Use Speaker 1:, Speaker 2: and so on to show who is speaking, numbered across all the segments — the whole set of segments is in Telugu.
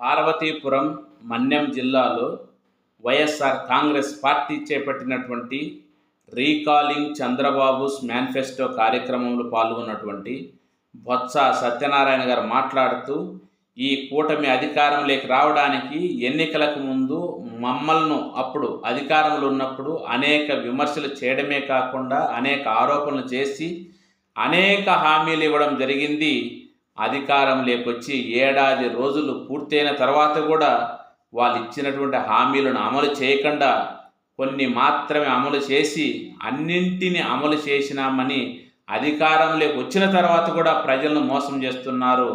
Speaker 1: పార్వతీపురం మన్యం జిల్లాలో వైఎస్ఆర్ కాంగ్రెస్ పార్టీ చేపట్టినటువంటి రీకాలింగ్ చంద్రబాబుస్ మేనిఫెస్టో కార్యక్రమంలో పాల్గొన్నటువంటి బొత్స సత్యనారాయణ గారు మాట్లాడుతూ ఈ కూటమి అధికారంలోకి రావడానికి ఎన్నికలకు ముందు మమ్మల్ని అప్పుడు అధికారంలో ఉన్నప్పుడు అనేక విమర్శలు చేయడమే కాకుండా అనేక ఆరోపణలు చేసి అనేక హామీలు ఇవ్వడం జరిగింది. అధికారం లేకొచ్చి ఏడాది రోజులు పూర్తయిన తర్వాత కూడా వాళ్ళు ఇచ్చినటువంటి హామీలను అమలు చేయకుండా కొన్ని మాత్రమే అమలు చేసి అన్నింటిని అమలు చేసినామని అధికారంలోకి వచ్చిన తర్వాత కూడా ప్రజలను మోసం చేస్తున్నారు.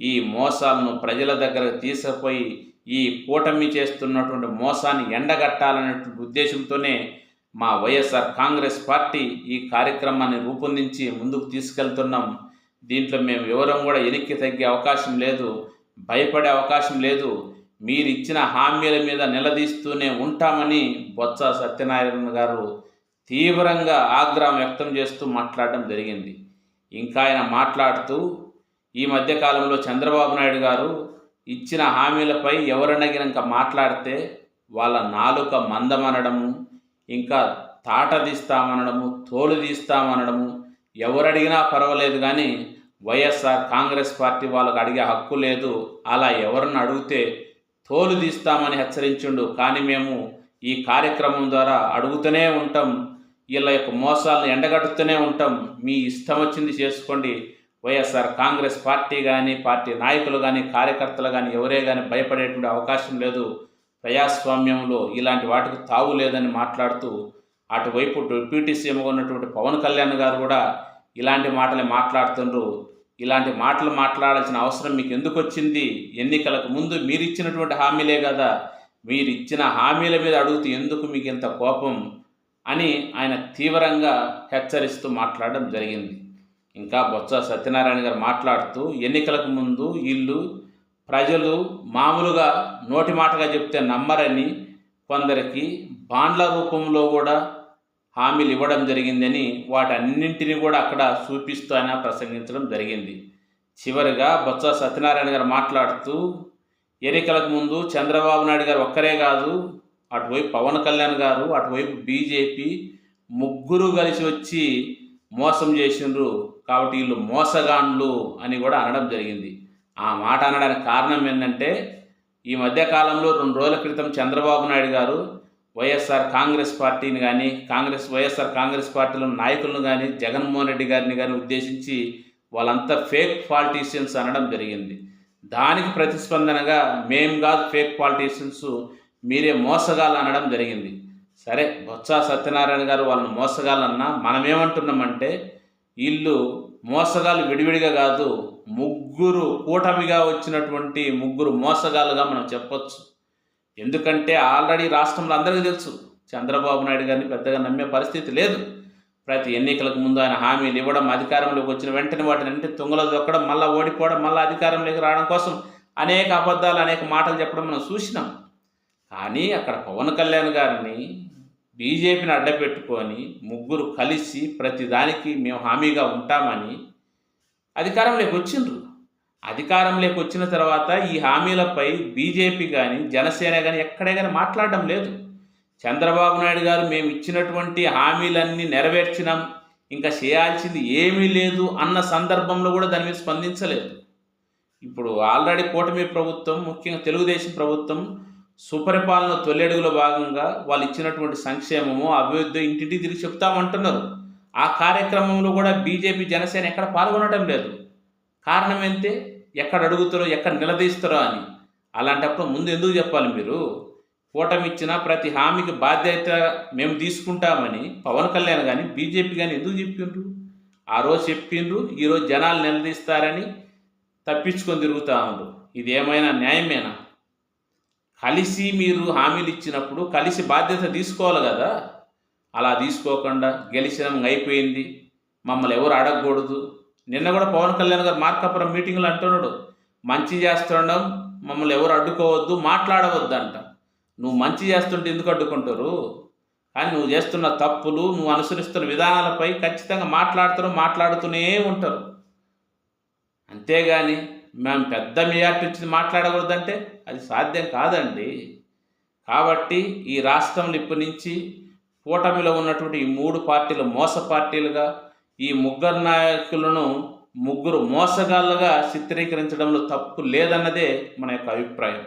Speaker 1: ఈ మోసాలను ప్రజల దగ్గర తీసుకుపోయి ఈ కూటమి చేస్తున్నటువంటి మోసాన్ని ఎండగట్టాలనేటువంటి ఉద్దేశంతోనే మా వైఎస్ఆర్ కాంగ్రెస్ పార్టీ ఈ కార్యక్రమాన్ని రూపొందించి ముందుకు తీసుకెళ్తున్నాం. దీంట్లో మేము వివరం కూడా ఎనిక్కి తగ్గే అవకాశం లేదు భయపడే అవకాశం లేదు. మీరు ఇచ్చిన హామీల మీద నిలదీస్తూనే ఉంటామని బొత్స సత్యనారాయణ గారు తీవ్రంగా ఆగ్రహం వ్యక్తం చేస్తూ మాట్లాడడం జరిగింది. ఇంకా ఆయన మాట్లాడుతూ ఈ మధ్యకాలంలో చంద్రబాబు నాయుడు గారు ఇచ్చిన హామీలపై ఎవరనగినాక మాట్లాడితే వాళ్ళ నాలుక మందమనడము ఇంకా తాట తీస్తామనడము తోలు తీస్తామనడము ఎవరు అడిగినా పర్వాలేదు కానీ వైఎస్ఆర్ కాంగ్రెస్ పార్టీ వాళ్ళకు అడిగే హక్కు లేదు. అలా ఎవరిని అడిగితే తోలు తీస్తామని హెచ్చరించిండు. కానీ మేము ఈ కార్యక్రమం ద్వారా అడుగుతూనే ఉంటాం. వీళ్ళ యొక్క మోసాలను ఎండగడుతూనే ఉంటాం. మీ ఇష్టం వచ్చింది చేసుకోండి. వైఎస్ఆర్ కాంగ్రెస్ పార్టీ కానీ పార్టీ నాయకులు కానీ కార్యకర్తలు కానీ ఎవరే కానీ భయపడేటువంటి అవకాశం లేదు. ప్రజాస్వామ్యంలో ఇలాంటి వాటికి తావు లేదని మాట్లాడుతూ అటువైపు డిప్యూటీ సీఎంగా ఉన్నటువంటి పవన్ కళ్యాణ్ గారు కూడా ఇలాంటి మాటలే మాట్లాడుతుండ్రు. ఇలాంటి మాటలు మాట్లాడాల్సిన అవసరం మీకు ఎందుకు వచ్చింది? ఎన్నికలకు ముందు మీరు ఇచ్చినటువంటి హామీలే కదా. మీరు ఇచ్చిన హామీల మీద అడుగుతూ ఎందుకు మీకు ఇంత కోపం? అని ఆయన తీవ్రంగా హెచ్చరిస్తూ మాట్లాడడం జరిగింది. ఇంకా బొత్స సత్యనారాయణ గారు మాట్లాడుతూ ఎన్నికలకు ముందు వీళ్ళు ప్రజలు మామూలుగా నోటి మాటగా చెప్తే నమ్మరని కొందరికి బాండ్ల రూపంలో కూడా హామీలు ఇవ్వడం జరిగిందని వాటన్నింటినీ కూడా అక్కడ చూపిస్తూ ఆయన ప్రసంగించడం జరిగింది. చివరిగా బొత్స సత్యనారాయణ గారు మాట్లాడుతూ ఎన్నికలకు ముందు చంద్రబాబు నాయుడు గారు ఒక్కరే కాదు అటువైపు పవన్ కళ్యాణ్ గారు అటువైపు బీజేపీ ముగ్గురు కలిసి వచ్చి మోసం చేసిండ్రు. కాబట్టి వీళ్ళు మోసగాండ్లు అని కూడా అనడం జరిగింది. ఆ మాట అనడానికి కారణం ఏంటంటే ఈ మధ్యకాలంలో రెండు రోజుల క్రితం చంద్రబాబు నాయుడు గారు వైఎస్ఆర్ కాంగ్రెస్ పార్టీని కానీ కాంగ్రెస్ వైఎస్ఆర్ కాంగ్రెస్ పార్టీలో నాయకులను కానీ జగన్మోహన్ రెడ్డి గారిని కానీ ఉద్దేశించి వాళ్ళంతా ఫేక్ పాలిటీషియన్స్ అనడం జరిగింది. దానికి ప్రతిస్పందనగా మేం కాదు ఫేక్ పాలిటీషియన్స్ మీరే మోసగాళ్ళు అనడం జరిగింది. సరే బొత్స సత్యనారాయణ గారు వాళ్ళని మోసగాలన్నా మనమేమంటున్నామంటే వీళ్ళు మోసగాళ్ళు విడివిడిగా కాదు ముగ్గురు కూటమిగా వచ్చినటువంటి ముగ్గురు మోసగాళ్ళుగా మనం చెప్పొచ్చు. ఎందుకంటే ఆల్రెడీ రాష్ట్రంలో అందరికీ తెలుసు చంద్రబాబు నాయుడు గారిని పెద్దగా నమ్మే పరిస్థితి లేదు. ప్రతి ఎన్నికలకు ముందు ఆయన హామీలు ఇవ్వడం అధికారంలోకి వచ్చిన వెంటనే వాటిని అంటే తుంగలో దొక్కడం మళ్ళీ ఓడిపోవడం మళ్ళీ అధికారంలోకి రావడం కోసం అనేక అబద్ధాలు అనేక మాటలు చెప్పడం మనం చూసినాం. కానీ అక్కడ పవన్ కళ్యాణ్ గారిని బీజేపీని అడ్డపెట్టుకొని ముగ్గురు కలిసి ప్రతిదానికి మేము హామీగా ఉంటామని అధికారంలోకి వచ్చిండ్రు. అధికారంలోకి వచ్చిన తర్వాత ఈ హామీలపై బీజేపీ కానీ జనసేన కానీ ఎక్కడే కానీ మాట్లాడడం లేదు. చంద్రబాబు నాయుడు గారు మేము ఇచ్చినటువంటి హామీలన్నీ నెరవేర్చినాం. ఇంకా చేయాల్సింది ఏమీ లేదు అన్న సందర్భంలో కూడా దాని మీద స్పందించలేదు. ఇప్పుడు ఆల్రెడీ కూటమి ప్రభుత్వం ముఖ్యంగా తెలుగుదేశం ప్రభుత్వం సుపరిపాలన తొలెడుగులో భాగంగా వాళ్ళు ఇచ్చినటువంటి సంక్షేమము అభివృద్ధి ఇంటింటికి తిరిగి చెప్తామంటున్నారు. ఆ కార్యక్రమంలో కూడా బీజేపీ జనసేన ఎక్కడ పాల్గొనడం లేదు. కారణం ఏంటే? ఎక్కడ అడుగుతారో ఎక్కడ నిలదీస్తారో అని. అలాంటప్పుడు ముందు ఎందుకు చెప్పాలి మీరు? కూటమి ఇచ్చిన ప్రతి హామీకి బాధ్యత మేము తీసుకుంటామని పవన్ కళ్యాణ్ కానీ బీజేపీ కానీ ఎందుకు చెప్పిండ్రు? ఆ రోజు చెప్పిండ్రు ఈరోజు జనాలు నిలదీస్తారని తప్పించుకొని తిరుగుతా ఉన్నారు ఇది ఏమైనా న్యాయమేనా? కలిసి మీరు హామీలు ఇచ్చినప్పుడు కలిసి బాధ్యత తీసుకోవాలి కదా. అలా తీసుకోకుండా గెలిచినాం అయిపోయింది. మమ్మల్ని ఎవరు అడగకూడదు. నిన్న కూడా పవన్ కళ్యాణ్ గారు మార్కాపురం మీటింగ్లో అంటున్నాడు మంచి చేస్తుండడం మమ్మల్ని ఎవరు అడ్డుకోవద్దు మాట్లాడవద్దు అంట నువ్వు మంచి చేస్తుంటే ఎందుకు అడ్డుకుంటారు? కానీ నువ్వు చేస్తున్న తప్పులు నువ్వు అనుసరిస్తున్న విధానాలపై ఖచ్చితంగా మాట్లాడుతారు మాట్లాడుతూనే ఉంటారు. అంతేగాని మేము పెద్ద మెజార్టీ వచ్చింది మాట్లాడకూడదంటే అది సాధ్యం కాదండి. కాబట్టి ఈ రాష్ట్రంలో ఇప్పటి నుంచి కూటమిలో ఉన్నటువంటి ఈ మూడు పార్టీలు మోస పార్టీలుగా ఈ ముగ్గురు నాయకులను ముగ్గురు మోసగాళ్ళుగా చిత్రీకరించడంలో తప్పు లేదన్నదే మన యొక్క అభిప్రాయం.